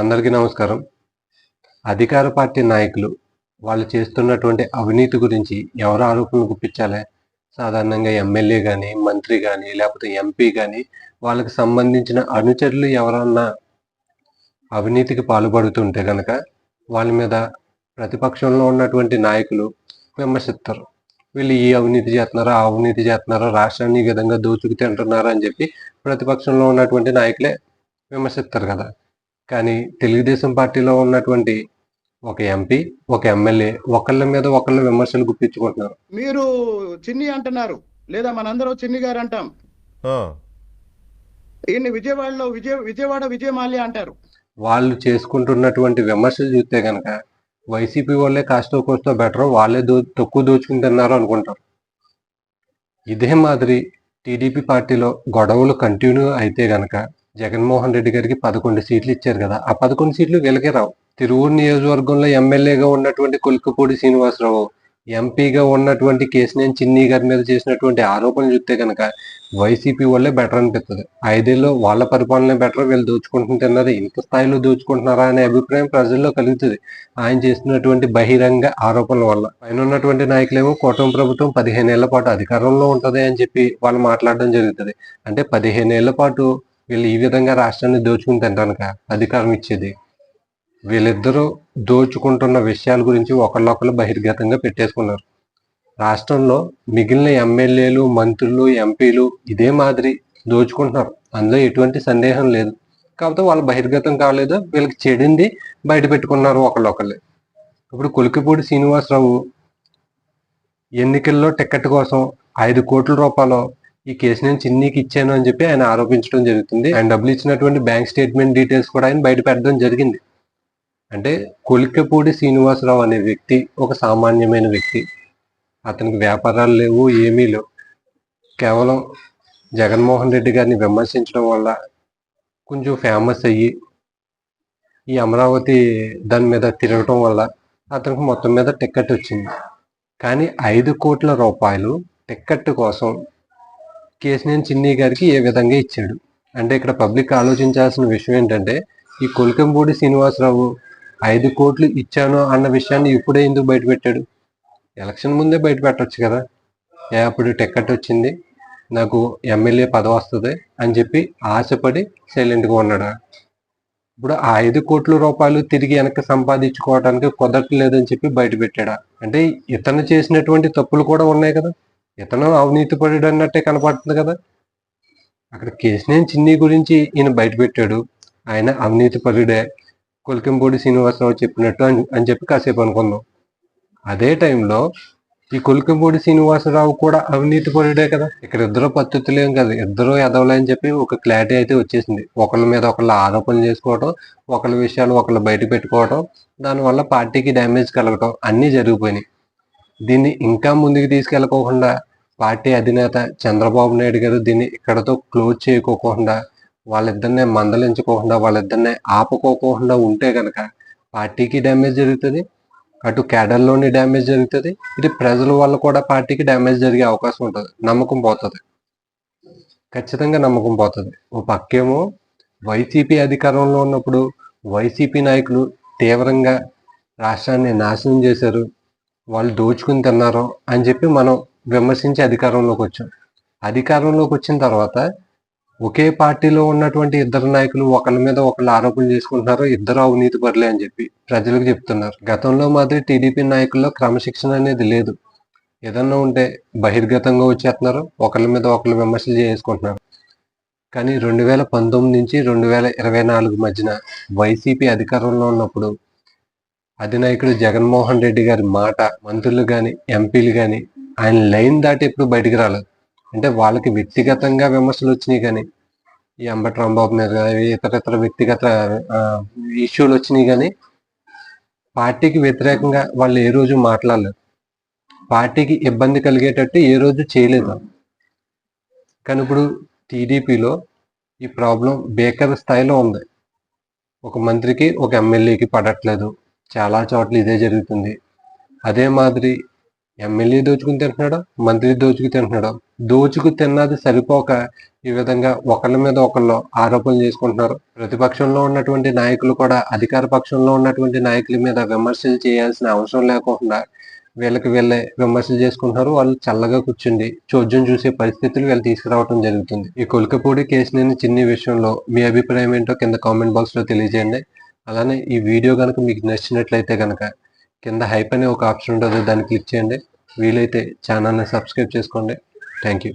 అందరికీ నమస్కారం. అధికార పార్టీ నాయకులు వాళ్ళు చేస్తున్నటువంటి అవినీతి గురించి ఎవరు ఆరోపణలు గుప్పించాలి? సాధారణంగా ఎమ్మెల్యే కానీ మంత్రి కానీ లేకపోతే ఎంపీ కానీ వాళ్ళకి సంబంధించిన అనుచరులు ఎవరన్నా అవినీతికి పాల్పడుతుంటే కనుక వాళ్ళ మీద ప్రతిపక్షంలో ఉన్నటువంటి నాయకులు విమర్శిస్తారు. వీళ్ళు ఈ అవినీతి చేస్తున్నారా ఆ అవినీతి చేస్తున్నారో రాష్ట్రాన్ని ఈ విధంగా దోచుకు తింటున్నారా అని చెప్పి ప్రతిపక్షంలో ఉన్నటువంటి నాయకులే విమర్శిస్తారు కదా. కానీ తెలుగుదేశం పార్టీలో ఉన్నటువంటి ఒక ఎంపీ ఒక ఎమ్మెల్యే ఒకళ్ళ మీద ఒకళ్ళ విమర్శలు గుప్పించుకుంటున్నారు. మీరు చిన్ని అంటున్నారు లేదా మనందరం చిన్ని గారు అంటాం. ఆ, ఈయన్ని విజయవాడలో విజయ విజయవాడ విజయమాల్య అంటారు. వాళ్ళు చేసుకుంటున్నటువంటి విమర్శలు చూస్తే కనుక వైసీపీ వాళ్ళే కాస్తో కోస్తో బెటర్ వాళ్ళే దో తక్కువ దోచుకుంటున్నారు అనుకుంటారు. ఇదే మాదిరి టీడీపీ పార్టీలో గొడవలు కంటిన్యూ అయితే గనక జగన్మోహన్ రెడ్డి గారికి పదకొండు సీట్లు ఇచ్చారు కదా. ఆ పదకొండు సీట్లు వీళ్ళకే రావు. తిరువూరు నియోజకవర్గంలో ఎమ్మెల్యేగా ఉన్నటువంటి కొలికపూడి శ్రీనివాసరావు ఎంపీగా ఉన్నటువంటి కేసినేని చిన్ని గారి మీద చేసినటువంటి ఆరోపణలు చూస్తే కనుక వైసీపీ వాళ్ళే బెటర్ అనిపిస్తుంది. ఐదేళ్ళు వాళ్ళ పరిపాలన బెటర్ వీళ్ళు దోచుకుంటున్నది ఇంత స్థాయిలో దోచుకుంటున్నారా అనే అభిప్రాయం ప్రజల్లో కలుగుతుంది. ఆయన చేస్తున్నటువంటి బహిరంగ ఆరోపణల వల్ల. పైన ఉన్నటువంటి నాయకులేమో కూటమి ప్రభుత్వం పదిహేను ఏళ్ళ పాటు అధికారంలో ఉంటుంది అని చెప్పి వాళ్ళు మాట్లాడడం జరుగుతుంది. అంటే పదిహేను ఏళ్ళ పాటు వీళ్ళు ఈ విధంగా రాష్ట్రాన్ని దోచుకుని తినడానిక అధికారం ఇచ్చేది? వీళ్ళిద్దరూ దోచుకుంటున్న విషయాల గురించి ఒకళ్ళొకళ్ళు బహిర్గతంగా పెట్టేసుకున్నారు. రాష్ట్రంలో మిగిలిన ఎమ్మెల్యేలు మంత్రులు ఎంపీలు ఇదే మాదిరి దోచుకుంటున్నారు. అందులో ఎటువంటి సందేహం లేదు. కాకపోతే వాళ్ళు బహిర్గతం కాలేదు. వీళ్ళకి చెడింది బయట పెట్టుకున్నారు ఒకళ్ళొకళ్ళు. ఇప్పుడు కొలికిపూడి శ్రీనివాసరావు ఎన్నికల్లో టికెట్ కోసం ఐదు కోట్ల రూపాయలు ఈ కేసు నేను చిన్నీకి ఇచ్చాను అని చెప్పి ఆయన ఆరోపించడం జరుగుతుంది. ఆయన డబ్బులు ఇచ్చినటువంటి బ్యాంక్ స్టేట్మెంట్ డీటెయిల్స్ కూడా ఆయన బయట పెట్టడం జరిగింది. అంటే కొలికపూడి శ్రీనివాసరావు అనే వ్యక్తి ఒక సామాన్యమైన వ్యక్తి. అతనికి వ్యాపారాలు లేవు ఏమీ లేవు. కేవలం జగన్మోహన్ రెడ్డి గారిని విమర్శించడం వల్ల కొంచెం ఫేమస్ అయ్యి ఈ అమరావతి దాని మీద తిరగటం వల్ల అతనికి మొత్తం మీద టికెట్ వచ్చింది. కానీ ఐదు కోట్ల రూపాయలు టికెట్ కోసం కేసినేని చిన్ని గారికి ఏ విధంగా ఇచ్చాడు? అంటే ఇక్కడ పబ్లిక్ ఆలోచించాల్సిన విషయం ఏంటంటే ఈ కొలికంపూడి శ్రీనివాసరావు ఐదు కోట్లు ఇచ్చాను అన్న విషయాన్ని ఇప్పుడే ఎందుకు బయట పెట్టాడు ఎలక్షన్ ముందే బయట పెట్టొచ్చు కదా. ఏ అప్పుడు టికెట్ వచ్చింది నాకు ఎమ్మెల్యే పదవి వస్తుంది అని చెప్పి ఆశపడి సైలెంట్గా ఉన్నాడా? ఇప్పుడు ఆ ఐదు కోట్ల రూపాయలు తిరిగి వెనక్కి సంపాదించుకోవడానికి కుదరట్లేదని చెప్పి బయట పెట్టాడా అంటే ఇతను చేసినటువంటి తప్పులు కూడా ఉన్నాయి కదా. ఇతను అవినీతి పరుడు అన్నట్టే కనపడుతుంది కదా. అక్కడ కేశినేని చిన్ని గురించి ఈయన బయట పెట్టాడు. ఆయన అవినీతి పరుడే. కొలికంపూడి శ్రీనివాసరావు చెప్పినట్టు అని అని చెప్పి కాసేపు అనుకుందాం. అదే టైంలో ఈ కొలికంపూడి శ్రీనివాసరావు కూడా అవినీతి పరుడే కదా. ఇక్కడ ఇద్దరు పద్ధతులేం కదా. ఇద్దరు ఎదవలే అని చెప్పి ఒక క్లారిటీ అయితే వచ్చేసింది. ఒకళ్ళ మీద ఒకళ్ళ ఆరోపణలు చేసుకోవటం ఒకళ్ళ విషయాలు ఒకళ్ళు బయట పెట్టుకోవటం దానివల్ల పార్టీకి డ్యామేజ్ కలగటం అన్నీ జరిగిపోయినాయి. దీన్ని ఇంకా ముందుకు తీసుకెళ్ళకోకుండా పార్టీ అధినేత చంద్రబాబు నాయుడు గారు దీన్ని ఇక్కడతో క్లోజ్ చేయకోకుండా వాళ్ళిద్దరినే మందలించుకోకుండా వాళ్ళిద్దరినే ఆపుకోకుండా ఉంటే కనుక పార్టీకి డ్యామేజ్ జరుగుతుంది అటు కేడర్లోని డ్యామేజ్ జరుగుతుంది ఇది ప్రజల వల్ల కూడా పార్టీకి డ్యామేజ్ జరిగే అవకాశం ఉంటుంది. నమ్మకం పోతుంది. ఖచ్చితంగా నమ్మకం పోతుంది. ఓ పక్కేమో వైసీపీ అధికారంలో ఉన్నప్పుడు వైసీపీ నాయకులు తీవ్రంగా రాష్ట్రాన్ని నాశనం చేశారు. వాళ్ళు దోచుకుని తిన్నారు అని చెప్పి మనం విమర్శించి అధికారంలోకి వచ్చాం. అధికారంలోకి వచ్చిన తర్వాత ఒకే పార్టీలో ఉన్నటువంటి ఇద్దరు నాయకులు ఒకళ్ళ మీద ఒకళ్ళు ఆరోపణలు చేసుకుంటున్నారు ఇద్దరు అవినీతి పరులే అని చెప్పి ప్రజలకు చెప్తున్నారు. గతంలో మాదిరి టీడీపీ నాయకుల్లో క్రమశిక్షణ అనేది లేదు. ఏదన్నా ఉంటే బహిర్గతంగా వచ్చేస్తున్నారు ఒకళ్ళ మీద ఒకళ్ళు విమర్శలు చేసుకుంటున్నారు. కానీ రెండు వేల పంతొమ్మిది నుంచి రెండు వేల ఇరవై నాలుగు మధ్యన వైసీపీ అధికారంలో ఉన్నప్పుడు అధినాయకుడు జగన్మోహన్ రెడ్డి గారి మాట మంత్రులు కానీ ఎంపీలు కానీ ఆయన లైన్ దాటి ఎప్పుడు బయటికి రాలేదు. అంటే వాళ్ళకి వ్యక్తిగతంగా విమర్శలు వచ్చినాయి కానీ ఈ అంబటి రాంబాబు మీద ఇతర ఇతర వ్యక్తిగత ఇష్యూలు వచ్చినాయి కానీ పార్టీకి వ్యతిరేకంగా వాళ్ళు ఏ రోజు మాట్లాడలేదు. పార్టీకి ఇబ్బంది కలిగేటట్టు ఏ రోజు చేయలేదు. కానీ ఇప్పుడు టీడీపీలో ఈ ప్రాబ్లం బేకర్ స్థాయిలో ఉంది. ఒక మంత్రికి ఒక ఎమ్మెల్యేకి పడట్లేదు. చాలా చోట్ల ఇదే జరుగుతుంది. అదే మాదిరి ఎమ్మెల్యే దోచుకుని తింటున్నాడు మంత్రి దోచుకు తింటున్నాడు. దోచుకు తిన్నది సరిపోక ఈ విధంగా ఒకళ్ళ మీద ఒకళ్ళు ఆరోపణలు చేసుకుంటున్నారు. ప్రతిపక్షంలో ఉన్నటువంటి నాయకులు కూడా అధికార పక్షంలో ఉన్నటువంటి నాయకుల మీద విమర్శలు చేయాల్సిన అవసరం లేకుండా వీళ్ళకి వీళ్ళే విమర్శలు చేసుకుంటున్నారు. వాళ్ళు చల్లగా కూర్చుండి చోద్యం చూసే పరిస్థితులు వీళ్ళు తీసుకురావడం జరుగుతుంది. ఈ కొలికపూడి కేసునేని చిన్ని విషయంలో మీ అభిప్రాయం ఏంటో కింద కామెంట్ బాక్స్లో తెలియజేయండి. అలానే ఈ వీడియో కనుక మీకు నచ్చినట్లయితే కనుక కింద హైప్ అనే ఒక ఆప్షన్ ఉంటుంది దాన్ని క్లిక్ చేయండి. వీలైతే ఛానల్ని సబ్స్క్రైబ్ చేసుకోండి. Thank you